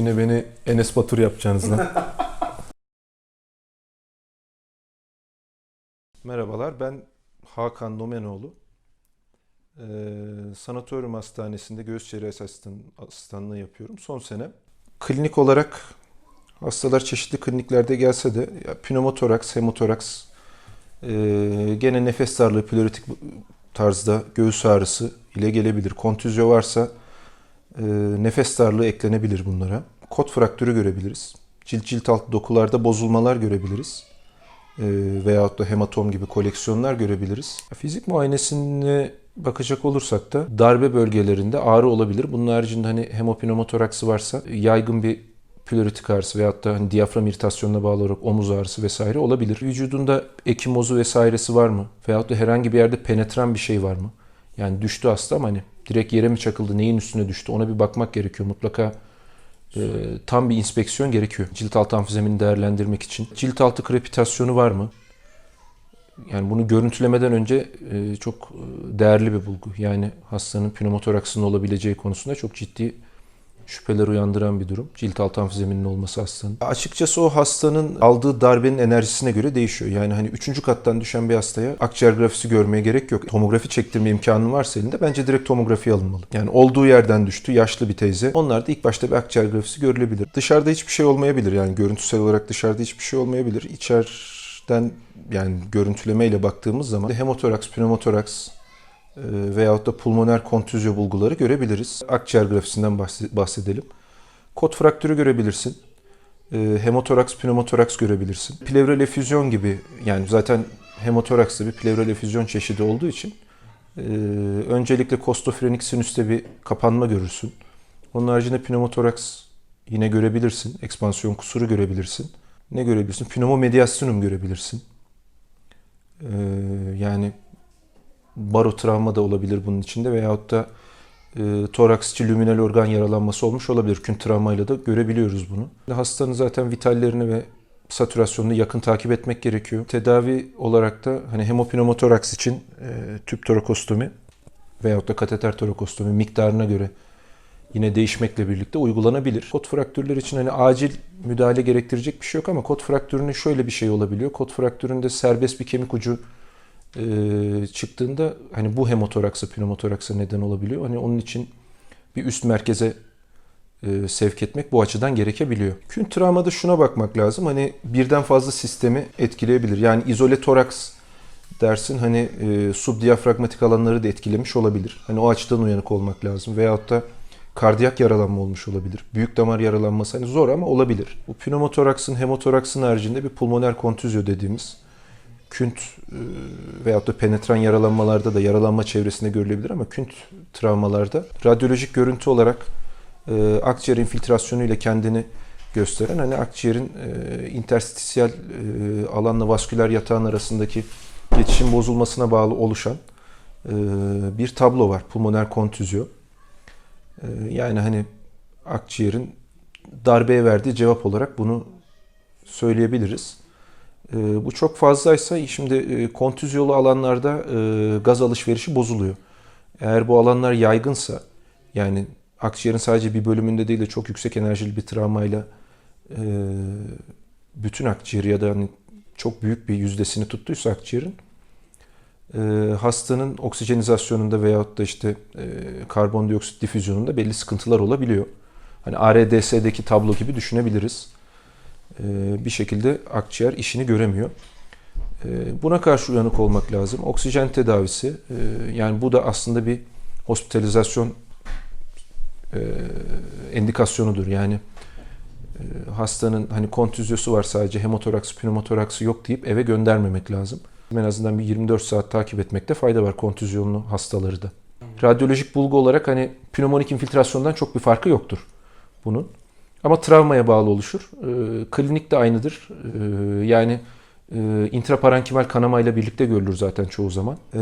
Yine beni Enes Batur yapacaksınız lan. Merhabalar, ben Hakan Nomenoğlu. Ee, Sanatoryum Hastanesi'nde göğüs cerrahisi asistan, asistanlığı yapıyorum. Son sene. Klinik olarak hastalar çeşitli kliniklerde gelse de ya, pneumotoraks, hemotoraks, ee, gene nefes darlığı, pleurotik tarzda göğüs ağrısı ile gelebilir. Kontüzyo varsa e, nefes darlığı eklenebilir bunlara. Kot fraktürü görebiliriz. Cilt cilt altı dokularda bozulmalar görebiliriz. E, veyahut da hematom gibi koleksiyonlar görebiliriz. Fizik muayenesine bakacak olursak da darbe bölgelerinde ağrı olabilir. Bunun haricinde hani hemopneumotoraksı varsa yaygın bir pleurotik ağrısı veyahut da hani diyafram iritasyonuna bağlı olarak omuz ağrısı vesaire olabilir. Vücudunda ekimozu vesairesi var mı? Veyahut da herhangi bir yerde penetran bir şey var mı? Yani düştü hasta ama hani direkt yere mi çakıldı, neyin üstüne düştü ona bir bakmak gerekiyor. Mutlaka e, tam bir inspeksiyon gerekiyor. Cilt altı amfizemini değerlendirmek için. Cilt altı krepitasyonu var mı? Yani bunu görüntülemeden önce e, çok e, değerli bir bulgu. Yani hastanın pneumotoraksının olabileceği konusunda çok ciddi şüpheler uyandıran bir durum. Cilt altı amfizeminin olması hastanın. Açıkçası o hastanın aldığı darbenin enerjisine göre değişiyor. Yani hani üçüncü kattan düşen bir hastaya akciğer grafisi görmeye gerek yok. Tomografi çektirme imkanı varsa elinde bence direkt tomografi alınmalı. Yani olduğu yerden düştü yaşlı bir teyze. Onlar da ilk başta bir akciğer grafisi görülebilir. Dışarıda hiçbir şey olmayabilir. Yani görüntüsel olarak dışarıda hiçbir şey olmayabilir. İçeriden yani görüntülemeyle baktığımız zaman hemotoraks, pneumotoraks, veyahut da pulmoner kontüzyo bulguları görebiliriz. Akciğer grafisinden bahse- bahsedelim. Kot fraktürü görebilirsin. E, Hemotoraks, pneumotoraks görebilirsin. Plevral efüzyon gibi yani zaten hemotoraks da bir plevral efüzyon çeşidi olduğu için e, öncelikle kostofrenik sinüste bir kapanma görürsün. Onun haricinde pneumotoraks yine görebilirsin. Ekspansiyon kusuru görebilirsin. Ne görebilirsin? Pneumomediastinum görebilirsin. Yani barotravma da olabilir bunun içinde veyahut da e, toraks içi lüminal organ yaralanması olmuş olabilir. Kün travmayla da görebiliyoruz bunu. Hastanın zaten vitallerini ve satürasyonunu yakın takip etmek gerekiyor. Tedavi olarak da hani hemopneumotoraks için e, tüp torakostomi veyahut da kateter torakostomi miktarına göre yine değişmekle birlikte uygulanabilir. Kot fraktürler için hani acil müdahale gerektirecek bir şey yok ama kot fraktürünün şöyle bir şey olabiliyor. Kot fraktüründe serbest bir kemik ucu e, çıktığında hani bu hemotoraksa, pneumotoraksa neden olabiliyor. Hani onun için bir üst merkeze e, sevk etmek bu açıdan gerekebiliyor. Kün travmada şuna bakmak lazım. Hani birden fazla sistemi etkileyebilir. Yani izole toraks dersin hani e, subdiyafragmatik alanları da etkilemiş olabilir. Hani o açıdan uyanık olmak lazım. Veyahut da kardiyak yaralanma olmuş olabilir. Büyük damar yaralanması hani zor ama olabilir. Bu pneumotoraksın, hemotoraksın haricinde bir pulmoner kontüzyo dediğimiz künt e, veyahut da penetran yaralanmalarda da yaralanma çevresinde görülebilir ama künt travmalarda radyolojik görüntü olarak e, akciğer infiltrasyonu ile kendini gösteren hani akciğerin e, interstisyal e, alanla vasküler yatağın arasındaki geçişin bozulmasına bağlı oluşan e, bir tablo var. Pulmoner kontüzyo. E, yani hani akciğerin darbeye verdiği cevap olarak bunu söyleyebiliriz. E, bu çok fazlaysa şimdi e, kontüzyolu alanlarda e, gaz alışverişi bozuluyor. Eğer bu alanlar yaygınsa yani akciğerin sadece bir bölümünde değil de çok yüksek enerjili bir travmayla e, bütün akciğeri ya da hani çok büyük bir yüzdesini tuttuysa akciğerin hastanın oksijenizasyonunda veyahut da işte karbondioksit difüzyonunda belli sıkıntılar olabiliyor. Hani ARDS'deki tablo gibi düşünebiliriz. E, bir şekilde akciğer işini göremiyor. E, buna karşı uyanık olmak lazım. Oksijen tedavisi e, yani bu da aslında bir hospitalizasyon endikasyonudur. Yani hastanın hani kontüzyosu var sadece hemotoraks, pneumotoraksı yok deyip eve göndermemek lazım. En azından bir 24 saat takip etmekte fayda var kontüzyonlu hastaları da. Radyolojik bulgu olarak hani pneumonik infiltrasyondan çok bir farkı yoktur bunun. Ama travmaya bağlı oluşur. E, klinik de aynıdır. E, yani e, intraparenkimal kanamayla birlikte görülür zaten çoğu zaman. E,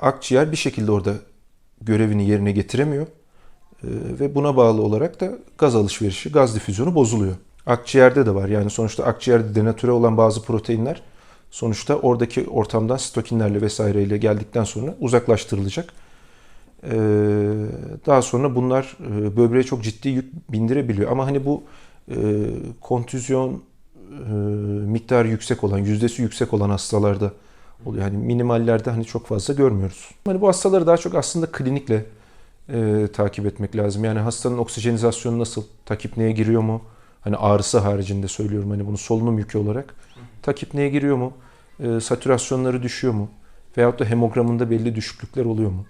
akciğer bir şekilde orada görevini yerine getiremiyor. E, ve buna bağlı olarak da gaz alışverişi, gaz difüzyonu bozuluyor. Akciğerde de var. Yani sonuçta akciğerde denatüre olan bazı proteinler sonuçta oradaki ortamdan sitokinlerle vesaireyle geldikten sonra uzaklaştırılacak. Ee, daha sonra bunlar e, böbreğe çok ciddi yük bindirebiliyor. Ama hani bu e, kontüzyon e, miktarı yüksek olan, yüzdesi yüksek olan hastalarda oluyor. Yani minimallerde hani çok fazla görmüyoruz. Hani bu hastaları daha çok aslında klinikle e, takip etmek lazım. Yani hastanın oksijenizasyonu nasıl, takipneye giriyor mu? Hani ağrısı haricinde söylüyorum hani bunu solunum yükü olarak. Takipneye giriyor mu? E, satürasyonları düşüyor mu? Veyahut da hemogramında belli düşüklükler oluyor mu?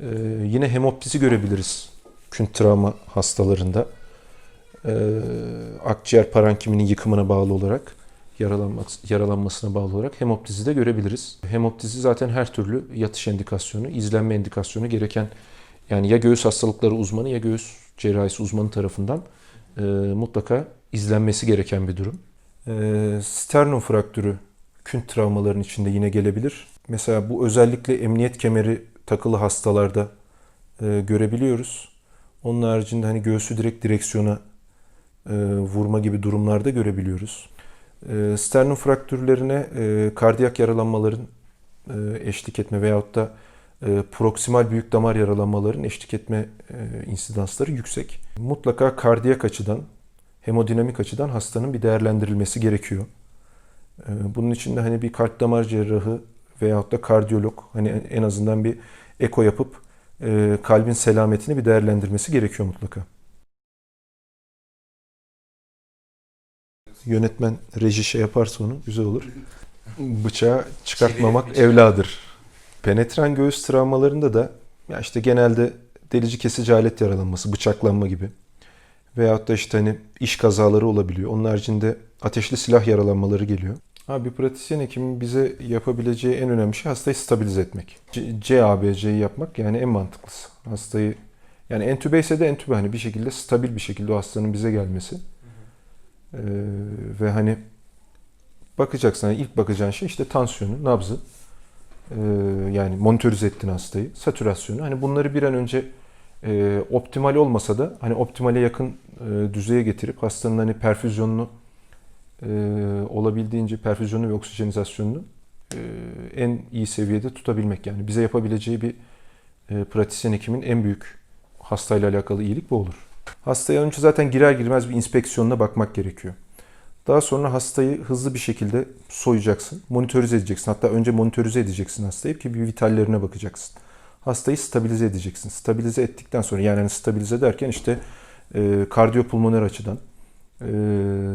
E, yine hemoptizi görebiliriz künt travma hastalarında. E, akciğer parankiminin yıkımına bağlı olarak yaralanması, yaralanmasına bağlı olarak hemoptizi de görebiliriz. Hemoptizi zaten her türlü yatış endikasyonu, izlenme endikasyonu gereken yani ya göğüs hastalıkları uzmanı ya göğüs cerrahisi uzmanı tarafından e, mutlaka izlenmesi gereken bir durum. E, sternum fraktürü künt travmaların içinde yine gelebilir. Mesela bu özellikle emniyet kemeri takılı hastalarda e, görebiliyoruz. Onun haricinde hani göğsü direkt direksiyona e, vurma gibi durumlarda görebiliyoruz. E, sternum fraktürlerine e, kardiyak yaralanmaların e, eşlik etme veyahut da e, proksimal büyük damar yaralanmaların eşlik etme e, insidansları yüksek. Mutlaka kardiyak açıdan, hemodinamik açıdan hastanın bir değerlendirilmesi gerekiyor. E, bunun için de hani bir kalp damar cerrahı veyahut da kardiyolog hani en azından bir eko yapıp e, kalbin selametini bir değerlendirmesi gerekiyor mutlaka. Yönetmen reji şey yaparsa onu güzel olur. Bıçağı çıkartmamak Çevirelim evladır. Penetran göğüs travmalarında da ya işte genelde delici kesici alet yaralanması, bıçaklanma gibi veyahut da işte hani iş kazaları olabiliyor. Onun haricinde ateşli silah yaralanmaları geliyor. Abi bir pratisyen hekimin bize yapabileceği en önemli şey hastayı stabilize etmek. CABC'yi yapmak yani en mantıklısı. Hastayı yani entübe ise de entübe hani bir şekilde stabil bir şekilde o hastanın bize gelmesi. Ee, ve hani bakacaksın hani ilk bakacağın şey işte tansiyonu, nabzı. Ee, yani monitörize ettin hastayı, satürasyonu. Hani bunları bir an önce e, optimal olmasa da hani optimale yakın e, düzeye getirip hastanın hani perfüzyonunu olabildiğince perfüzyonu ve oksijenizasyonunu e, en iyi seviyede tutabilmek. Yani bize yapabileceği bir e, pratisyen hekimin en büyük hastayla alakalı iyilik bu olur. Hastaya önce zaten girer girmez bir inspeksiyonuna bakmak gerekiyor. Daha sonra hastayı hızlı bir şekilde soyacaksın. Monitörize edeceksin. Hatta önce monitörize edeceksin hastayı ki bir vitallerine bakacaksın. Hastayı stabilize edeceksin. Stabilize ettikten sonra yani hani stabilize derken işte e, kardiyopulmoner açıdan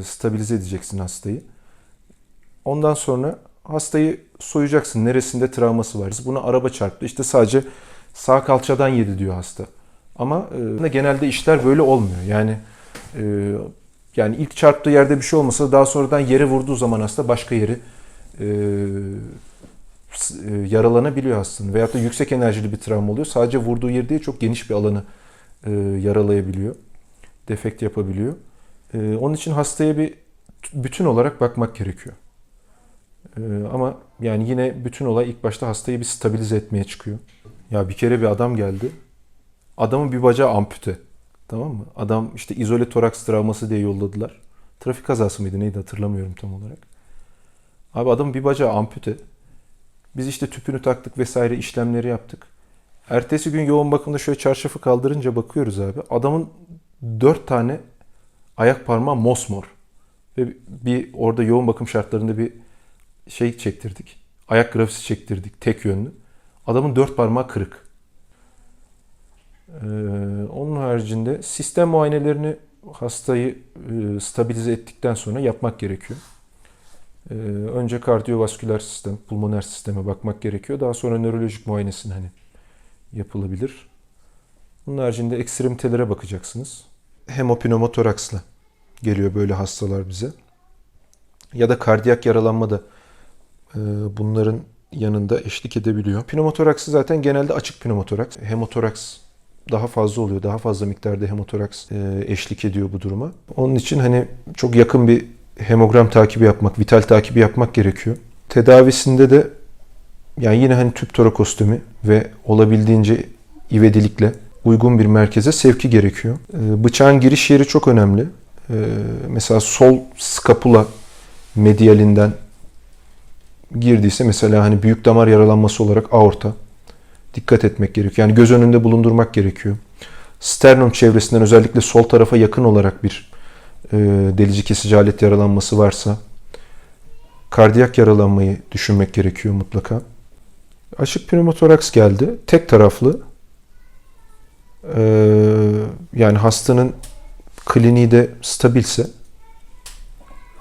stabilize edeceksin hastayı. Ondan sonra hastayı soyacaksın. Neresinde travması var? Buna araba çarptı. İşte sadece sağ kalçadan yedi diyor hasta. Ama e, genelde işler böyle olmuyor. Yani e, yani ilk çarptığı yerde bir şey olmasa daha sonradan yere vurduğu zaman hasta başka yeri e, e, yaralanabiliyor hastanın. Veyahut da yüksek enerjili bir travma oluyor. Sadece vurduğu yer değil çok geniş bir alanı e, yaralayabiliyor. Defekt yapabiliyor. E, onun için hastaya bir bütün olarak bakmak gerekiyor. E, ama yani yine bütün olay ilk başta hastayı bir stabilize etmeye çıkıyor. Ya bir kere bir adam geldi. Adamın bir bacağı ampute. Tamam mı? Adam işte izole toraks travması diye yolladılar. Trafik kazası mıydı neydi hatırlamıyorum tam olarak. Abi adamın bir bacağı ampute. Biz işte tüpünü taktık vesaire işlemleri yaptık. Ertesi gün yoğun bakımda şöyle çarşafı kaldırınca bakıyoruz abi. Adamın dört tane ayak parmağı mosmor. Ve bir orada yoğun bakım şartlarında bir şey çektirdik. Ayak grafisi çektirdik tek yönlü. Adamın dört parmağı kırık. Ee, onun haricinde sistem muayenelerini hastayı e, stabilize ettikten sonra yapmak gerekiyor. Ee, önce kardiyovasküler sistem, pulmoner sisteme bakmak gerekiyor. Daha sonra nörolojik muayenesini hani yapılabilir. Bunun haricinde ekstremitelere bakacaksınız. Hemopneumotoraksla geliyor böyle hastalar bize. Ya da kardiyak yaralanma da e, bunların yanında eşlik edebiliyor. Pneumotoraksı zaten genelde açık pneumotoraks. Hemotoraks daha fazla oluyor. Daha fazla miktarda hemotoraks e, eşlik ediyor bu duruma. Onun için hani çok yakın bir hemogram takibi yapmak, vital takibi yapmak gerekiyor. Tedavisinde de yani yine hani tüp torakostomi ve olabildiğince ivedilikle uygun bir merkeze sevki gerekiyor. E, bıçağın giriş yeri çok önemli. E, mesela sol skapula medialinden girdiyse mesela hani büyük damar yaralanması olarak aorta, dikkat etmek gerekiyor. Yani göz önünde bulundurmak gerekiyor. Sternum çevresinden özellikle sol tarafa yakın olarak bir e, delici kesici alet yaralanması varsa kardiyak yaralanmayı düşünmek gerekiyor mutlaka. Açık pneumotoraks geldi. Tek taraflı. Ee, yani hastanın kliniği de stabilse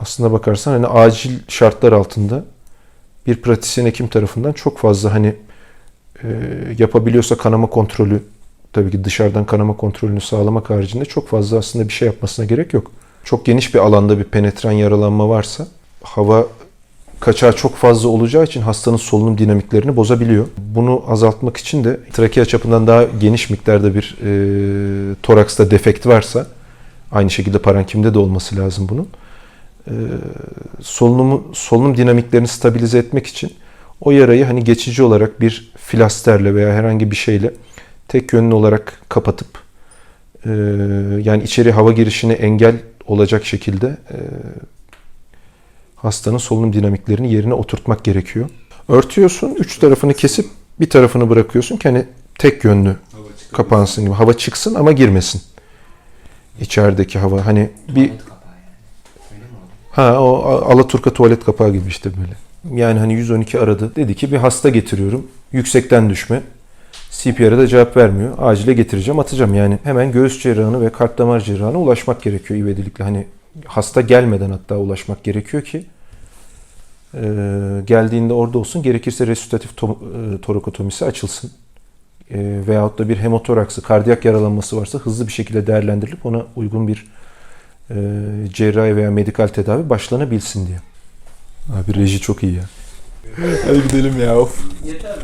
aslında bakarsan hani acil şartlar altında bir pratisyen hekim tarafından çok fazla hani e, yapabiliyorsa kanama kontrolü tabii ki dışarıdan kanama kontrolünü sağlamak haricinde çok fazla aslında bir şey yapmasına gerek yok. Çok geniş bir alanda bir penetran yaralanma varsa hava kaçağı çok fazla olacağı için hastanın solunum dinamiklerini bozabiliyor. Bunu azaltmak için de trakea çapından daha geniş miktarda bir e, toraksta defekt varsa aynı şekilde parankimde de olması lazım bunun. E, solunumu solunum dinamiklerini stabilize etmek için o yarayı hani geçici olarak bir filasterle veya herhangi bir şeyle tek yönlü olarak kapatıp e, yani içeri hava girişine engel olacak şekilde e, hastanın solunum dinamiklerini yerine oturtmak gerekiyor. Örtüyorsun, üç tarafını kesip bir tarafını bırakıyorsun ki hani tek yönlü kapansın gibi. Hava çıksın ama girmesin. İçerideki hava hani bir ha o Alaturka tuvalet kapağı gibi işte böyle. Yani hani 112 aradı. Dedi ki bir hasta getiriyorum. Yüksekten düşme. CPR'a da cevap vermiyor. Acile getireceğim, atacağım. Yani hemen göğüs cerrahını ve kalp damar cerrahına ulaşmak gerekiyor ivedilikle. Hani hasta gelmeden hatta ulaşmak gerekiyor ki e, geldiğinde orada olsun. Gerekirse resütatif to- e, torakotomisi açılsın. E, veyahut da bir hemotoraksı, kardiyak yaralanması varsa hızlı bir şekilde değerlendirilip ona uygun bir e, cerrahi veya medikal tedavi başlanabilsin diye. Abi reji çok iyi ya. Hadi gidelim ya of. Yeter